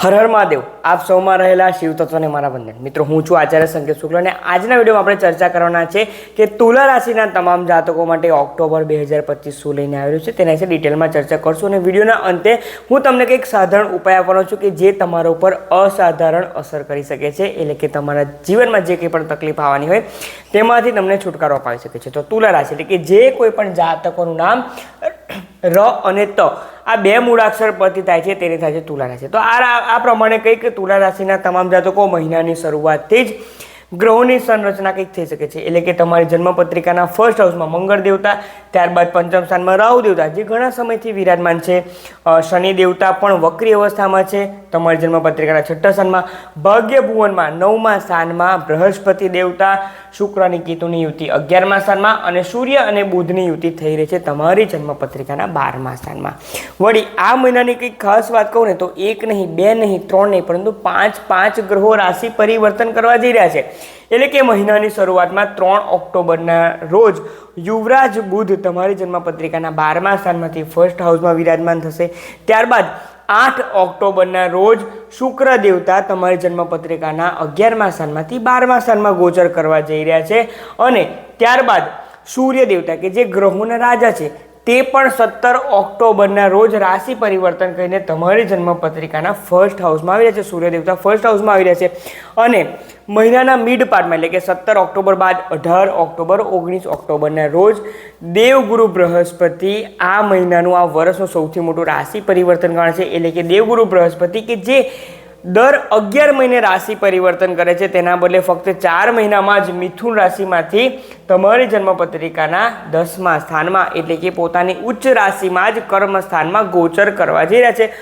હર હર મહાદેવ. આપ સૌમાં રહેલા શિવ તત્વને મારા વંદન. મિત્રો, હું છું આચાર્ય સંકેત શુક્લ અને આજના વિડીયોમાં આપણે ચર્ચા કરવાના છે કે તુલા રાશિના તમામ જાતકો માટે ઓક્ટોબર બે હજાર પચીસ શું લઈને આવેલું છે તેના વિશે ડિટેલમાં ચર્ચા કરશું અને વિડીયોના અંતે હું તમને કંઈક સાધારણ ઉપાય આપવાનો છું કે જે તમારા ઉપર અસાધારણ અસર કરી શકે છે, એટલે કે તમારા જીવનમાં જે કંઈ પણ તકલીફ આવવાની હોય તેમાંથી તમને છુટકારો અપાવી શકે છે. તો તુલા રાશિ એટલે કે જે કોઈ પણ જાતકોનું નામ ર અને ત. આ બે મૂળાક્ષર પરથી થાય છે, તેને થાય છે તુલા રાશિ. તો આ આ પ્રમાણે કંઈક તુલા રાશિના તમામ જાતકો મહિનાની શરૂઆતથી જ ગ્રહોની સંરચના કંઈક થઈ શકે છે. એટલે કે તમારી જન્મપત્રિકાના ફર્સ્ટ હાઉસમાં મંગળ દેવતા, ત્યારબાદ પંચમ સ્થાનમાં રાહુ દેવતા, જે ઘણા સમયથી વિરાજમાન છે. શનિ દેવતા પણ વક્રી અવસ્થામાં છે. તમારી જન્મપત્રિકાના છઠ્ઠા સ્થાનમાં, ભાગ્ય ભુવનમાં નવમા સ્થાનમાં બૃહસ્પતિ દેવતા, શુક્રની કેતુની યુતિ અગિયારમા સ્થાનમાં અને સૂર્ય અને બુધની યુતિ થઈ રહી છે તમારી જન્મપત્રિકાના બારમા સ્થાનમાં. વળી, આ મહિનાની કંઈક ખાસ વાત કહું ને તો એક નહીં, બે નહીં, ત્રણ નહીં, પરંતુ પાંચ પાંચ ગ્રહો રાશિ પરિવર્તન કરવા જઈ રહ્યા છે. એટલે કે મહિનાની શરૂઆતમાં ત્રણ ઓક્ટોબરના રોજ યુવરાજ બુધ તમારી જન્મપત્રિકાના બારમા સ્થાનમાંથી ફર્સ્ટ હાઉસમાં વિરાજમાન થશે. ત્યારબાદ આઠ ઓક્ટોબરના રોજ શુક્ર દેવતા તમારી જન્મપત્રિકાના અગિયારમા સ્થાનમાંથી બારમા સ્થાનમાં ગોચર કરવા જઈ રહ્યા છે. અને ત્યારબાદ સૂર્ય દેવતા કે જે ગ્રહોના રાજા છે તે પણ સત્તર ઓક્ટોબરના રોજ રાશિ પરિવર્તન કરીને તમારી જન્મપત્રિકાના ફર્સ્ટ હાઉસમાં આવી રહ્યા છે સૂર્યદેવતા ફર્સ્ટ હાઉસમાં આવી રહ્યા છે. અને મહિનાના મિડ પાર્ટમાં એટલે કે સત્તર ઓક્ટોબર બાદ અઢાર ઓક્ટોબર, ઓગણીસ ઓક્ટોબરના રોજ દેવગુરુ બૃહસ્પતિ આ મહિનાનું આ વર્ષનું સૌથી મોટું રાશિ પરિવર્તન કારણ છે. એટલે કે દેવગુરુ બૃહસ્પતિ કે જે દર અગિયાર મહિને રાશિ પરિવર્તન કરે છે. તેના બદલે ફક્ત ચાર મહિનામાં જ મિથુન રાશિમાંથી તમારી જન્મપત્રિકાના દસમા સ્થાનમાં એટલે કે પોતાની ઉચ્ચ રાશિમાં જ કર્મ સ્થાનમાં ગોચર કરવા જઈ રહ્યા છે.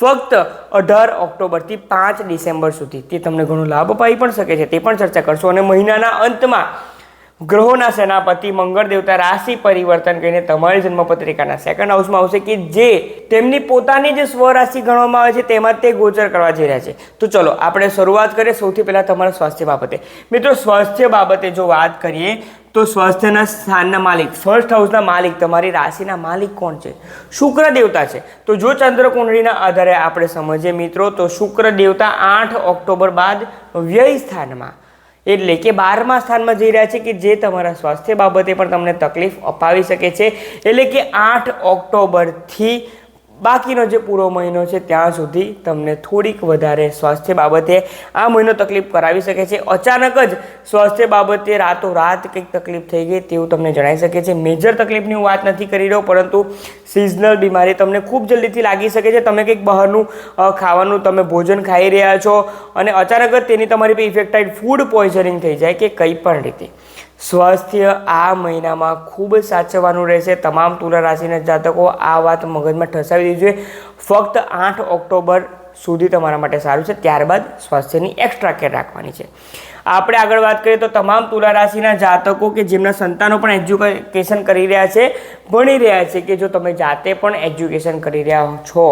ફક્ત અઢાર ઓક્ટોબરથી પાંચ ડિસેમ્બર સુધી. તે તમને ઘણો લાભ અપાઈ પણ શકે છે. તે પણ ચર્ચા કરશો. અને મહિનાના અંતમાં ગ્રહોના સેનાપતિ મંગળ દેવતા રાશિ પરિવર્તન કરીને તમારી જન્મપત્રિકાના સેકન્ડ હાઉસમાં આવશે કે જે તેમની પોતાની જે સ્વરાશિ ગણવામાં આવે છે તેમાં તે ગોચર કરવા જઈ રહ્યા છે. તો ચલો, આપણે શરૂઆત કરીએ સૌથી પહેલાં તમારા સ્વાસ્થ્ય બાબતે. મિત્રો, સ્વાસ્થ્ય બાબતે જો વાત કરીએ, તો સ્વાસ્થ્યના સ્થાનના માલિક ફર્સ્ટ હાઉસના માલિક તમારી રાશિના માલિક કોણ છે? શુક્ર દેવતા છે. તો જો ચંદ્ર કુંડળીના આધારે આપણે સમજીએ મિત્રો, તો શુક્ર દેવતા આઠ ઓક્ટોબર બાદ વ્યય સ્થાનમાં એટલે કે બારમા સ્થાનમાં જઈ રહ્યા છે કે જે તમારા સ્વાસ્થ્ય બાબતે પણ તમને તકલીફ અપાવી શકે છે. એટલે કે આઠ ઓક્ટોબરથી બાકીનો જે પૂરો મહિનો છે, ત્યાં સુધી તમને થોડીક વધારે સ્વાસ્થ્ય બાબતે આ મહિનો તકલીફ કરાવી શકે છે. અચાનક જ સ્વાસ્થ્ય બાબતે રાતોરાત કંઈક તકલીફ થઈ ગઈ તેવું તમને જણાઈ શકે છે. મેજર તકલીફની હું વાત નથી કરી રહ્યો, પરંતુ સિઝનલ બીમારી તમને ખૂબ જલ્દીથી લાગી શકે છે. તમે કંઈક બહારનું ખાવાનું તમે ભોજન ખાઈ રહ્યા છો અને અચાનક જ તેની તમારી પર ઇફેક્ટ થાય ફૂડ પોઈઝનિંગ થઈ જાય કે કંઈ પણ રીતે. સ્વાસ્થ્ય આ મહિનામાં ખૂબ સાચવવાનું રહેશે. તમામ તુલા રાશિના જાતકો આ વાત મગજમાં ઠસાવી દેવી જોઈએ ફક્ત આઠ ઓક્ટોબર સુધી તમારા માટે સારું છે. ત્યારબાદ સ્વાસ્થ્યની એક્સ્ટ્રા કેર રાખવાની છે. આપણે આગળ વાત કરીએ તો તમામ તુલા રાશિના જાતકો કે જેમના સંતાનો પણ એજ્યુકેશન કરી રહ્યા છે, ભણી રહ્યા છે કે જો તમે જાતે પણ એજ્યુકેશન કરી રહ્યા છો.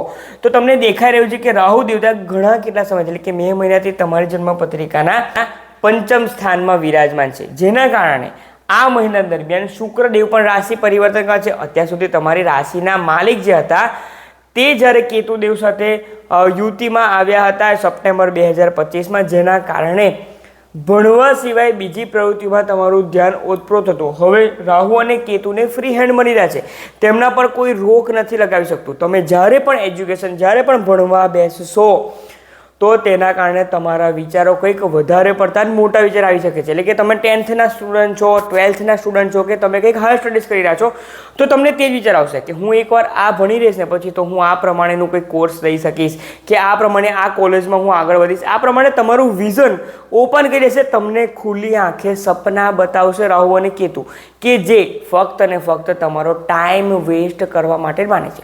તો તમને દેખાઈ રહ્યું છે કે રાહુ દેવતા ઘણા કેટલા સમય, એટલે કે મે મહિનાથી તમારી જન્મપત્રિકાના પંચમ સ્થાનમાં વિરાજમાન છે. જેના કારણે આ મહિના દરમિયાન શુક્રદેવ પણ રાશિ પરિવર્તન કરે છે અત્યાર સુધી તમારી રાશિના માલિક જે હતા, તે જ્યારે કેતુદેવ સાથે યુતિમાં આવ્યા હતા સપ્ટેમ્બર બે હજાર પચીસમાં, જેના કારણે ભણવા સિવાય બીજી પ્રવૃત્તિમાં તમારું ધ્યાન ઓતપ્રોત હતું. હવે રાહુ અને કેતુને ફ્રી હેન્ડ મળી રહ્યા છે. તેમના પર કોઈ રોક નથી લગાવી શકતું. તમે જ્યારે પણ એજ્યુકેશન જ્યારે પણ ભણવા બેસશો તો તેના કારણે તમારા વિચારો કંઈક વધારે પડતા મોટા વિચાર આવી શકે છે. એટલે કે તમે ટેન્થના સ્ટુડન્ટ છો ટ્વેલ્થના સ્ટુડન્ટ છો કે તમે કંઈક હાયર સ્ટડીઝ કરી રહ્યા છો, તો તમને તે જ વિચાર આવશે કે હું એકવાર આ ભણી રહીશ ને પછી તો હું આ પ્રમાણેનું કંઈક કોર્સ લઈ શકીશ કે આ પ્રમાણે આ કોલેજમાં હું આગળ વધીશ. આ પ્રમાણે તમારું વિઝન ઓપન કરી દેશે, તમને ખુલ્લી આંખે સપના બતાવશે રાહુ અને કેતુ કે જે ફક્ત અને ફક્ત તમારો ટાઈમ વેસ્ટ કરવા માટે માને છે.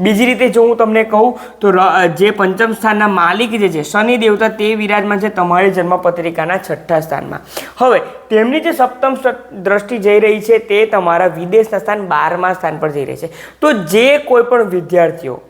બીજી રીતે જો હું તમને કહું તો જે પંચમ સ્થાનના માલિક જે છે શનિ દેવતા તે વિરાજમાન છે તમારી જન્મપત્રિકાના છઠ્ઠા સ્થાનમાં. હવે, તેમની જે સપ્તમ દ્રષ્ટિ જઈ રહી છે તે તમારા વિદેશના સ્થાન બારમા સ્થાન પર જઈ રહી છે. તો જે કોઈ પણ વિદ્યાર્થીઓ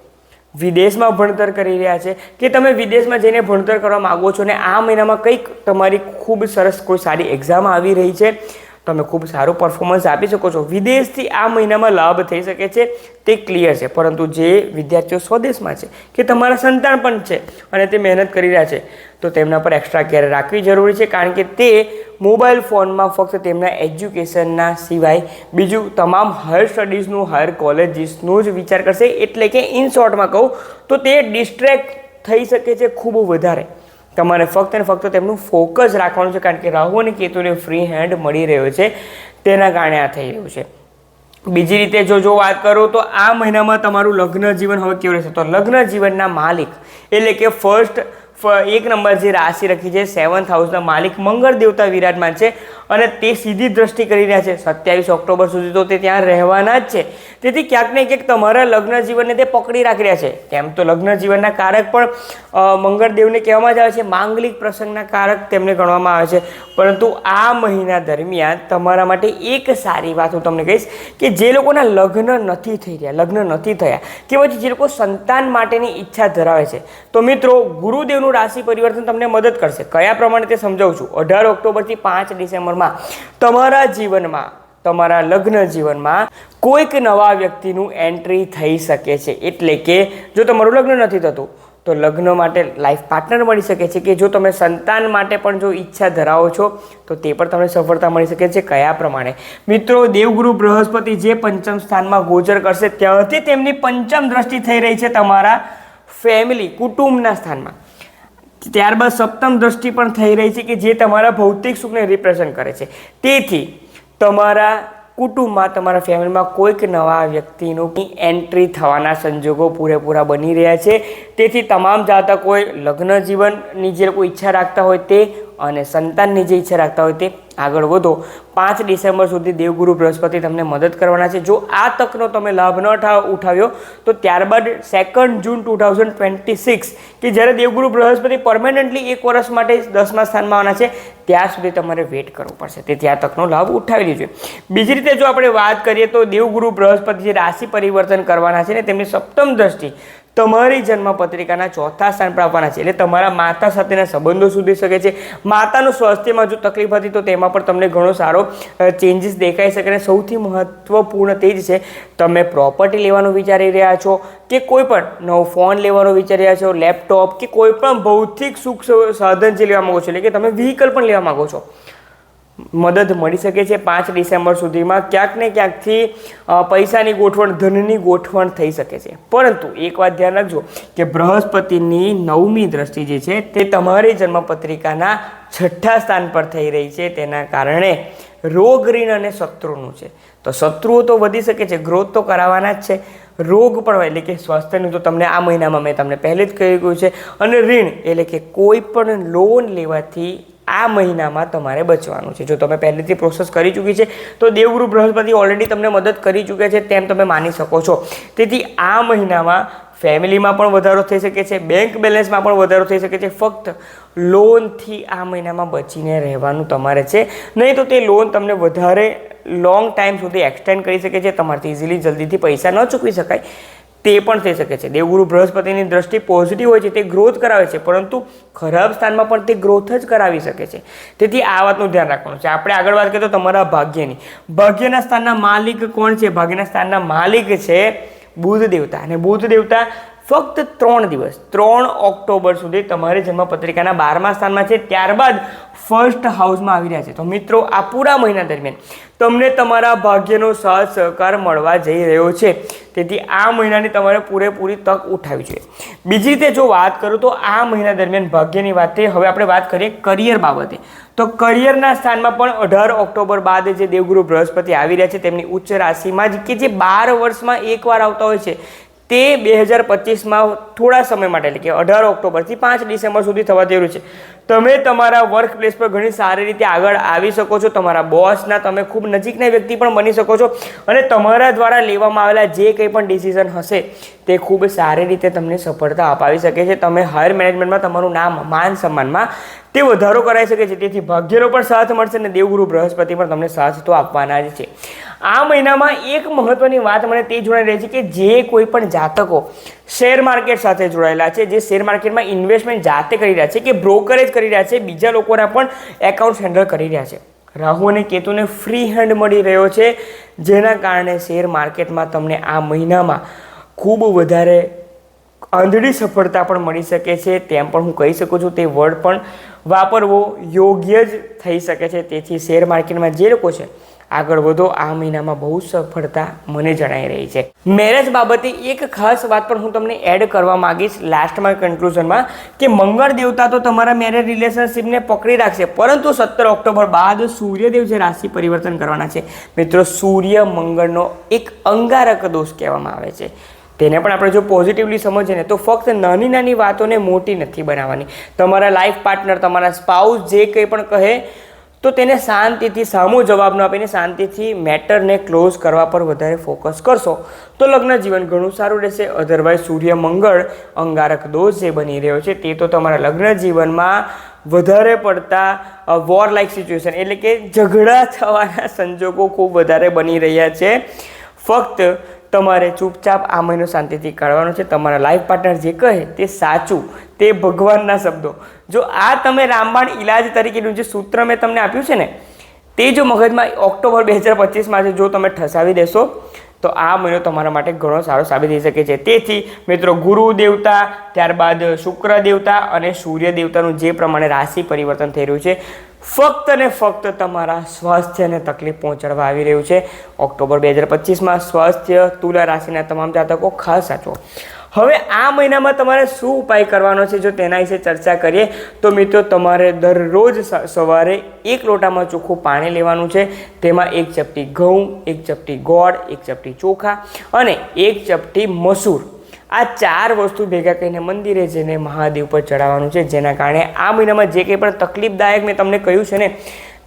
વિદેશમાં ભણતર કરી રહ્યા છે કે તમે વિદેશમાં જઈને ભણતર કરવા માગો છો ને આ મહિનામાં કંઈક તમારી ખૂબ સરસ કોઈ સારી એક્ઝામ આવી રહી છે. તમે ખૂબ સારું પરફોર્મન્સ આપી શકો છો. વિદેશથી આ મહિનામાં લાભ થઈ શકે છે, તે ક્લિયર છે. પરંતુ જે વિદ્યાર્થીઓ સ્વદેશમાં છે, કે તમારા સંતાન પણ છે અને તે મહેનત કરી રહ્યા છે, તો તેમના પર એક્સ્ટ્રા કેર રાખવી જરૂરી છે. કારણ કે તે મોબાઈલ ફોનમાં ફક્ત તેમના એજ્યુકેશનના સિવાય બીજું તમામ હાયર સ્ટડીઝનું હાયર કોલેજીસનું જ વિચાર કરશે. એટલે કે ઇન શોર્ટમાં કહું, તો તે ડિસ્ટ્રેક્ટ થઈ શકે છે ખૂબ વધારે. તમારે ફક્ત અને ફક્ત તેમનું ફોકસ રાખવાનું છે, કારણ કે રાહુ અને કેતુને ફ્રી હેન્ડ મળી રહ્યો છે, તેના કારણે આ થઈ રહ્યું છે. બીજી રીતે જો જો વાત કરું તો આ મહિનામાં તમારું લગ્ન જીવન હવે કેવું રહેશે? તો લગ્ન જીવનના માલિક એટલે કે ફર્સ્ટ એક નંબર જે રાશિ રાખી છે સેવન્થ હાઉસના માલિક મંગળ દેવતા વિરાજમાન છે અને તે સીધી દ્રષ્ટિ કરી રહ્યા છે. સત્યાવીસ ઓક્ટોબર સુધી તો તે ત્યાં રહેવાના જ છે. તેથી ક્યાંક ને ક્યાંક તમારા લગ્ન જીવનને તે પકડી રાખી રહ્યા છે. કેમ તો લગ્ન જીવનના કારક પણ મંગળદેવને કહેવામાં જ આવે છે, માંગલિક પ્રસંગના કારક તેમને ગણવામાં આવે છે. પરંતુ આ મહિના દરમિયાન તમારા માટે એક સારી વાત હું તમને કહીશ કે જે લોકોના લગ્ન નથી થઈ રહ્યા, લગ્ન નથી થયા, કે પછી જે લોકો સંતાન માટેની ઈચ્છા ધરાવે છે. તો મિત્રો, ગુરુદેવનું રાશિ પરિવર્તન તમને મદદ કરશે. કયા પ્રમાણે તે સમજાવું છું? અઢાર ઓક્ટોબરથી પાંચ ડિસેમ્બરમાં તમારા જીવનમાં, તમારા લગ્ન જીવનમાં કોઈક નવા વ્યક્તિનું એન્ટ્રી થઈ શકે છે. એટલે કે જો તમારું લગ્ન નથી થતું, તો લગ્ન માટે લાઈફ પાર્ટનર મળી શકે છે કે જો તમે સંતાન માટે પણ જો ઈચ્છા ધરાવો છો, તો તે પણ તમને સફળતા મળી શકે છે. કયા પ્રમાણે? મિત્રો, દેવગુરુ બૃહસ્પતિ જે પંચમ સ્થાનમાં ગોચર કરશે, ત્યાંથી તેમની પંચમ દ્રષ્ટિ થઈ રહી છે તમારા ફેમિલી કુટુંબના સ્થાનમાં. ત્યારબાદ સપ્તમ દ્રષ્ટિ પણ થઈ રહી છે કે જે તમારા ભૌતિક સુખને રિપ્રેઝન્ટ કરે છે. તેથી, તમારા કુટુંબમાં, તમારા ફેમિલીમાં કોઈક નવા વ્યક્તિનું એન્ટ્રી થવાના સંજોગો પૂરેપૂરા બની રહ્યા છે. તેથી, તમામ જાતકોએ લગ્ન જીવનની જે લોકો ઈચ્છા રાખતા હોય તે અને સંતાનની જે ઈચ્છા રાખતા હોય તે આગળ વધો. પાંચ ડિસેમ્બર સુધી દેવગુરુ બૃહસ્પતિ તમને મદદ કરવાના છે. જો આ તકનો તમે લાભ ન ઉઠાવ્યો, તો ત્યારબાદ second June two thousand twenty six કે જ્યારે દેવગુરુ બૃહસ્પતિ પરમાનન્ટલી એક વર્ષ માટે દસમા સ્થાનમાં આવવાના છે, ત્યાં સુધી તમારે વેઇટ કરવું પડશે. તેથી આ તકનો લાભ ઉઠાવી લેજો. બીજી રીતે જો આપણે વાત કરીએ તો દેવગુરુ બૃહસ્પતિ જે રાશિ પરિવર્તન કરવાના છે ને તેમની સપ્તમ દ્રષ્ટિ તમારી જન્મ પત્રિકાના ચોથા સ્થાન પર આવવાના છે. એટલે તમારા માતા સાથેના સંબંધો સુધરી શકે છે. માતાનું સ્વાસ્થ્યમાં જો તકલીફ હતી તો તેમાં પણ તમને ઘણો સારો ચેન્જીસ દેખાઈ શકે અને સૌથી મહત્ત્વપૂર્ણ તે જ છે, તમે પ્રોપર્ટી લેવાનું વિચારી રહ્યા છો કે કોઈ પણ નવો ફોન લેવાનો વિચારી રહ્યા છો લેપટોપ કે કોઈ પણ ભૌતિક સુખ સાધન જે લેવા માગો છો, એટલે કે તમે વ્હીકલ પણ લેવા માગો છો. મદદ મળી શકે છે પાંચ ડિસેમ્બર સુધીમાં. ક્યાંક ને ક્યાંકથી પૈસાની ગોઠવણ, ધનની ગોઠવણ થઈ શકે છે. પરંતુ એક વાત ધ્યાન રાખજો કે બૃહસ્પતિની નવમી દ્રષ્ટિ જે છે તે તમારી જન્મપત્રિકાના છઠ્ઠા સ્થાન પર થઈ રહી છે. તેના કારણે રોગ ઋણ અને શત્રુનું છે. તો શત્રુઓ તો વધી શકે છે. ગ્રોથ તો કરાવવાના જ છે. રોગ પણ હોય, એટલે કે સ્વાસ્થ્યનું તો તમને આ મહિનામાં મેં તમને પહેલે જ કહી ગયું છે. અને ઋણ, એટલે કે કોઈ પણ લોન લેવાથી આ મહિનામાં તમારે બચવાનું છે. જો તમે પહેલેથી પ્રોસેસ કરી ચૂકી છે, તો દેવગુરુ બૃહસ્પતિ ઓલરેડી તમને મદદ કરી ચૂક્યા છે તેમ તમે માની શકો છો. તેથી આ મહિનામાં ફેમિલીમાં પણ વધારો થઈ શકે છે, બેંક બેલેન્સમાં પણ વધારો થઈ શકે છે. ફક્ત લોનથી આ મહિનામાં બચીને રહેવાનું તમારે છે. નહીં તો તે લોન તમને વધારે લોંગ ટાઈમ સુધી એક્સટેન્ડ કરી શકે છે. તમારાથી ઇઝીલી જલ્દીથી પૈસા ન ચૂકવી શકાય. તે પણ થઈ શકે છે. દેવગુરુ બૃહસ્પતિની દ્રષ્ટિ પોઝિટિવ હોય છે તે ગ્રોથ કરાવે છે, પરંતુ ખરાબ સ્થાનમાં પણ તે ગ્રોથ જ કરાવી શકે છે. તેથી આ વાતનું ધ્યાન રાખવાનું છે. આપણે આગળ વાત કરીએ તો તમારા ભાગ્યની. ભાગ્યના સ્થાનના માલિક કોણ છે? ભાગ્યના સ્થાનના માલિક છે બુધ દેવતા. અને બુધ દેવતા ફક્ત ત્રણ દિવસ, ત્રણ ઓક્ટોબર સુધી તમારે જન્મ પત્રિકાના બારમા સ્થાનમાં છે, ત્યારબાદ ફર્સ્ટ હાઉસમાં આવી રહ્યા છે. તો મિત્રો, આ પૂરા મહિના દરમિયાન તમને તમારા ભાગ્યનો સાથ સહકાર મળવા જઈ રહ્યો છે. તેથી આ મહિનાની તમારે પૂરેપૂરી તક ઉઠાવી જોઈએ. બીજી રીતે જો વાત કરું તો આ મહિના દરમિયાન ભાગ્યની વાત હવે આપણે વાત કરીએ કરિયર બાબતે. તો કરિયરના સ્થાનમાં પણ અઢાર ઓક્ટોબર બાદ જે દેવગુરુ બૃહસ્પતિ આવી રહ્યા છે, તેમની ઉચ્ચ રાશિમાં જ કે જે બાર વર્ષમાં એકવાર આવતા હોય છે તે બે હજાર પચીસમાં થોડા સમય માટે, એટલે કે અઢાર ઓક્ટોબરથી પાંચ ડિસેમ્બર સુધી થવા જઈ છે. તમે તમારા વર્ક પ્લેસ પર ઘણી સારી રીતે આગળ આવી શકો છો, તમારા બોસના તમે ખૂબ નજીકના વ્યક્તિ પણ બની શકો છો અને તમારા દ્વારા લેવામાં આવેલા જે કંઈ પણ ડિસિઝન હશે, તે ખૂબ સારી રીતે તમને સફળતા અપાવી શકે છે. તમે હાયર મેનેજમેન્ટમાં તમારું નામ માન સન્માનમાં તે વધારો કરાવી શકે છે. તેથી ભાગ્યનો પણ સાથ મળશે અને દેવગુરુ બૃહસ્પતિ પણ તમને સાથ તો આપવાના જ છે. આ મહિનામાં એક મહત્વની વાત મને તે જોડાઈ રહી છે કે જે કોઈ પણ જાતકો શેર માર્કેટ સાથે જોડાયેલા છે, જે શેર માર્કેટમાં ઇન્વેસ્ટમેન્ટ જાતે કરી રહ્યા છે કે બ્રોકરેજ કરી રહ્યા છે, બીજા લોકોના પણ એકાઉન્ટ હેન્ડલ કરી રહ્યા છે. રાહુ અને કેતુને ફ્રી હેન્ડ મળી રહ્યો છે, જેના કારણે શેર માર્કેટમાં તમને આ મહિનામાં ખૂબ વધારે આંધળી સફળતા પણ મળી શકે છે. તેમ પણ હું કહી શકું છું, તે વર્ડ પણ વાપરવો યોગ્ય જ થઈ શકે છે. તેથી શેર માર્કેટમાં જે લોકો છે આગળ વધો. આ મહિનામાં બહુ સફળતા મને જણાઈ રહી છે. મેરેજ બાબતે એક ખાસ વાત પણ હું તમને એડ કરવા માંગીશ લાસ્ટમાં કન્ક્લુઝનમાં કે મંગળ દેવતા તો તમારા મેરેજ રિલેશનશિપને પકડી રાખશે, પરંતુ સત્તર ઓક્ટોબર બાદ સૂર્યદેવ જે રાશિ પરિવર્તન કરવાના છે, મિત્રો, સૂર્ય મંગળનો એક અંગારક દોષ કહેવામાં આવે છે. તેને પણ આપણે જો પોઝિટિવલી સમજીએ ને, તો ફક્ત નાની નાની વાતોને મોટી નથી બનાવવાની. તમારા લાઈફ પાર્ટનર તમારા સ્પાઉસ જે કંઈ પણ કહે તો તેને શાંતિથી, સામો જવાબ ન આપીને શાંતિથી મેટરને ક્લોઝ કરવા પર વધારે ફોકસ કરશો. તો લગ્ન જીવન ઘણું સારું રહેશે. અધરવાઇઝ સૂર્ય મંગળ અંગારક દોષ જે બની રહ્યો છે, તે તો તમારા લગ્ન જીવનમાં વધારે પડતા વોર લાઇક સિચ્યુએશન એટલે કે ઝઘડા થવાના સંજોગો ખૂબ વધારે બની રહ્યા છે. ફક્ત તમારે ચૂપચાપ આ મહિનો શાંતિથી કાઢવાનો છે. તમારા લાઈફ પાર્ટનર જે કહે તે સાચું, તે ભગવાનના શબ્દો. જો આ તમે રામબાણ ઇલાજ તરીકેનું જે સૂત્ર મેં તમને આપ્યું છે ને, તે જો મગજમાં ઓક્ટોબર બે હજાર પચીસમાં છે, જો તમે ઠસાવી દેશો તો આ મહિનો તમારા માટે ઘણો સારો સાબિત થઈ શકે છે. તેથી મિત્રો, ગુરુ દેવતા, ત્યારબાદ શુક્ર દેવતા અને સૂર્ય દેવતાનું જે પ્રમાણે રાશિ પરિવર્તન થઈ રહ્યું છે, ફક્ત ને ફક્ત તમારા સ્વાસ્થ્યને તકલીફ પહોંચાડવા આવી રહ્યું છે. ઓક્ટોબર બે હજાર પચીસમાં સ્વાસ્થ્ય તુલા રાશિના તમામ જાતકો ખાસ સાચવો. હવે આ મહિનામાં તમારે શું ઉપાય કરવાનો છે? જો તેના વિશે ચર્ચા કરીએ, તો મિત્રો તમારે દરરોજ સવારે એક લોટામાં ચોખ્ખું પાણી લેવાનું છે. તેમાં એક ચપટી ઘઉં, એક ચપટી ગોળ, એક ચપટી ચોખા અને એક ચપટી મસૂર. આ ચાર વસ્તુ ભેગા કરીને મંદિરે જઈને મહાદેવ પર ચડાવવાનું છે. જેના કારણે આ મહિનામાં જે કંઈ પણ તકલીફદાયક મેં તમને કહ્યું છે ને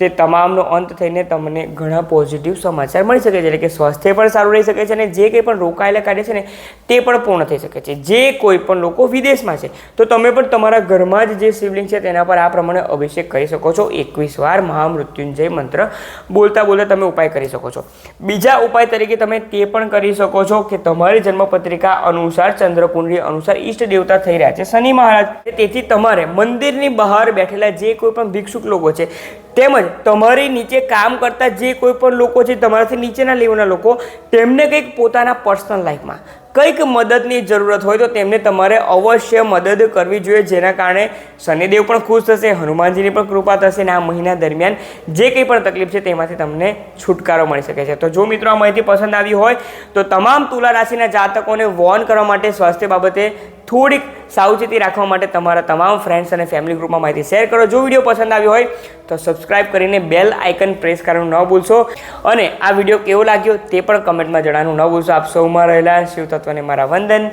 તે તમામનો અંત થઈને તમને ઘણા પોઝિટિવ સમાચાર મળી શકે છે. એટલે કે સ્વાસ્થ્ય પણ સારું રહી શકે છે અને જે કંઈ પણ રોકાયેલા કાર્ય છે ને, તે પણ પૂર્ણ થઈ શકે છે. જે કોઈ પણ લોકો વિદેશમાં છે, તો તમે પણ તમારા ઘરમાં જ જે શિવલિંગ છે તેના પર આ પ્રમાણે અભિષેક કરી શકો છો. એકવીસ વાર મહામૃત્યુંજય મંત્ર બોલતા બોલતા તમે ઉપાય કરી શકો છો. બીજા ઉપાય તરીકે તમે તે પણ કરી શકો છો કે તમારી જન્મપત્રિકા અનુસાર ચંદ્રકુંડળી અનુસાર ઈષ્ટ દેવતા થઈ રહ્યા છે. શનિ મહારાજ. તેથી તમારે મંદિરની બહાર બેઠેલા જે કોઈ પણ ભિક્ષુક લોકો છે તેમજ તમારી નીચે કામ કરતા જે કોઈ પણ લોકો છે, તમારાથી નીચેના લેવલના લોકો, તેમને કંઈક પોતાના પર્સનલ લાઈફમાં કંઈક મદદની જરૂરત હોય તો તેમને તમારે અવશ્ય મદદ કરવી જોઈએ. જેના કારણે શનિદેવ પણ ખુશ થશે, હનુમાનજીની પણ કૃપા થશે અને આ મહિના દરમિયાન જે કંઈ પણ તકલીફ છે, તેમાંથી તમને છુટકારો મળી શકે છે. તો જો મિત્રો આ માહિતી પસંદ આવી હોય, તો તમામ તુલા રાશિના જાતકોને વોર્ન કરવા માટે સ્વાસ્થ્ય બાબતે થોડીક સાવચેતી રાખવા માટે તમારા તમામ ફ્રેન્ડ્સ અને ફેમિલી ગ્રુપમાં માહિતી શેર કરો. જો વીડિયો પસંદ આવ્યો હોય તો સબસ્ક્રાઇબ કરીને બેલ આઇકન પ્રેસ કરવાનું ન ભૂલશો. અને આ વીડિયો કેવો લાગ્યો તે પણ કમેન્ટમાં જણાવવાનું ન ભૂલશો. આપ સૌમાં રહેલા શિવ તત્વને મારા વંદન.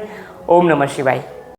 ઓમ નમઃ શિવાય.